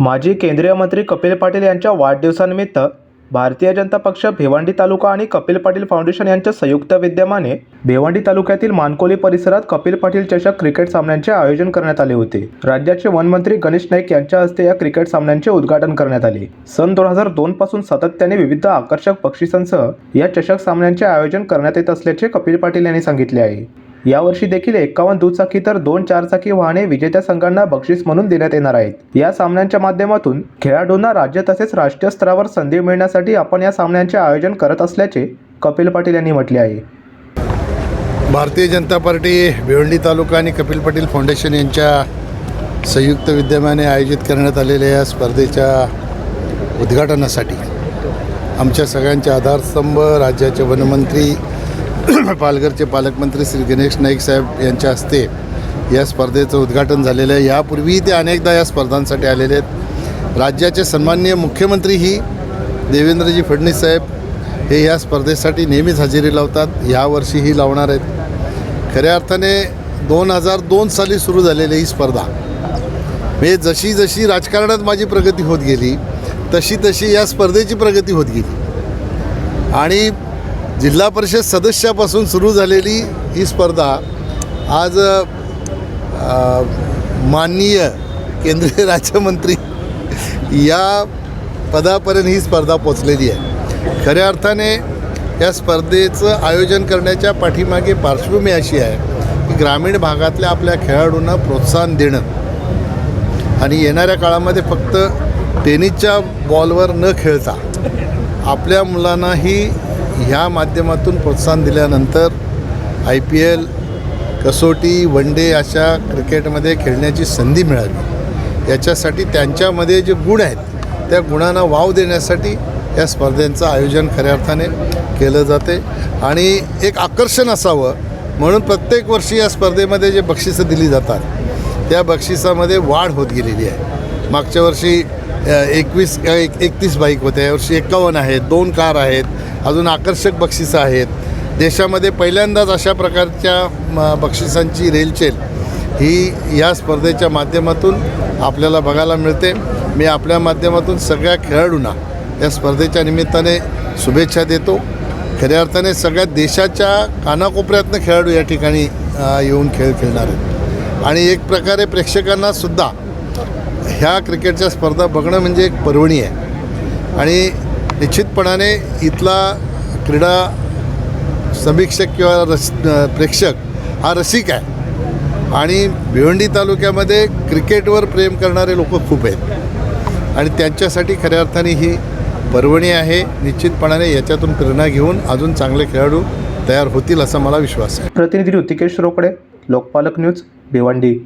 माजी केंद्रीय मंत्री कपिल पाटील यांच्या वाढदिवसानिमित्त भारतीय जनता पक्ष भिवंडी तालुका आणि कपिल पाटील फाउंडेशन यांच्या संयुक्त विद्यमाने भिवंडी तालुक्यातील मानकोली परिसरात कपिल पाटील चषक क्रिकेट सामन्यांचे आयोजन करण्यात आले होते. राज्याचे वनमंत्री गणेश नाईक यांच्या हस्ते या क्रिकेट सामन्यांचे उद्घाटन करण्यात आले. सन दोन हजार दोन पासून सातत्याने विविध आकर्षक बक्षिसांसह या चषक सामन्यांचे आयोजन करण्यात येत असल्याचे कपिल पाटील यांनी सांगितले आहे. यावर्षी देखील एकावन्न दुचाकी तर दोन चारचाकी वाहने विजेत्या संघांना बक्षीस म्हणून देण्यात येणार आहेत. या सामन्यांच्या माध्यमातून खेळाडूंना राज्य तसेच राष्ट्रीय स्तरावर संधी मिळण्यासाठी आपण या सामन्यांचे आयोजन करत असल्याचे कपिल पाटील यांनी म्हटले आहे. भारतीय जनता पार्टी भिवंडी तालुका आणि कपिल पाटील फाउंडेशन यांच्या संयुक्त विद्यमाने आयोजित करण्यात आलेल्या या स्पर्धेच्या उद्घाटनासाठी आमच्या सगळ्यांचे आधारस्तंभ राज्याचे वनमंत्री पालघरचे पालकमंत्री श्री गणेश नाईक साहेब यांच्या हस्ते या स्पर्धेचं उद्घाटन झालेलं आहे. यापूर्वीही ते अनेकदा या स्पर्धांसाठी आलेले आहेत. राज्याचे सन्माननीय मुख्यमंत्रीही देवेंद्रजी फडणवीस साहेब हे या स्पर्धेसाठी नेहमीच हजेरी लावतात. ह्यावर्षीही लावणार आहेत. खऱ्या अर्थाने दोन हजार दोन साली सुरू झालेली ही स्पर्धा. म्हणजे जशी जशी राजकारणात माझी प्रगती होत गेली तशी तशी या स्पर्धेची प्रगती होत गेली. आणि जिल्हा परिषद सदस्यापासून सुरू झालेली ही स्पर्धा आज माननीय केंद्रीय राज्यमंत्री या पदापर्यंत ही स्पर्धा पोचलेली आहे. खऱ्या अर्थाने या स्पर्धेचं आयोजन करण्याच्या पाठीमागे पार्श्वभूमी अशी आहे की ग्रामीण भागातल्या आपल्या खेळाडूंना प्रोत्साहन देणं. आणि येणाऱ्या काळामध्ये फक्त टेनिसच्या बॉलवर न खेळता आपल्या मुलांनाही ह्या माध्यमातून प्रोत्साहन दिल्यानंतर आय पी एल कसोटी वन डे अशा क्रिकेटमध्ये खेळण्याची संधी मिळावी याच्यासाठी त्यांच्यामध्ये जे गुण आहेत त्या गुणांना वाव देण्यासाठी या स्पर्धेचं आयोजन खऱ्या अर्थाने केलं जाते. आणि एक आकर्षण असावं म्हणून प्रत्येक वर्षी या स्पर्धेमध्ये जे बक्षिसं दिली जातात त्या बक्षिसामध्ये वाढ होत गेलेली आहे. मागच्या वर्षी एकवीस एक एकतीस बाईक होत्या. यावर्षी एकावन्न आहेत दोन कार आहेत अजून आकर्षक बक्षिसं आहेत. देशामध्ये पहिल्यांदाच अशा प्रकारच्या म, बक्षिसांची रेलचेल ही या स्पर्धेच्या माध्यमातून आपल्याला बघायला मिळते. मी आपल्या माध्यमातून सगळ्या खेळाडूंना या स्पर्धेच्या निमित्ताने शुभेच्छा देतो. खऱ्या अर्थाने सगळ्या देशाच्या कानाकोपऱ्यातनं खेळाडू या ठिकाणी येऊन खेळ खेळणार आहेत. आणि एक प्रकारे प्रेक्षकांना सुद्धा ह्या क्रिकेटच्या स्पर्धा बघणं म्हणजे एक पर्वणी आहे. आणि निश्चितपणाने इथला क्रीडा समीक्षक किंवा रस प्रेक्षक हा रसिक आहे. आणि भिवंडी तालुक्यामध्ये क्रिकेटवर प्रेम करणारे लोक खूप आहेत. आणि त्यांच्यासाठी खऱ्या अर्थाने ही पर्वणी आहे. निश्चितपणाने याच्यातून प्रेरणा घेऊन अजून चांगले खेळाडू तयार होतील असा मला विश्वास आहे. प्रतिनिधी ऋतिकेश रोकडे लोकपालक न्यूज भिवंडी.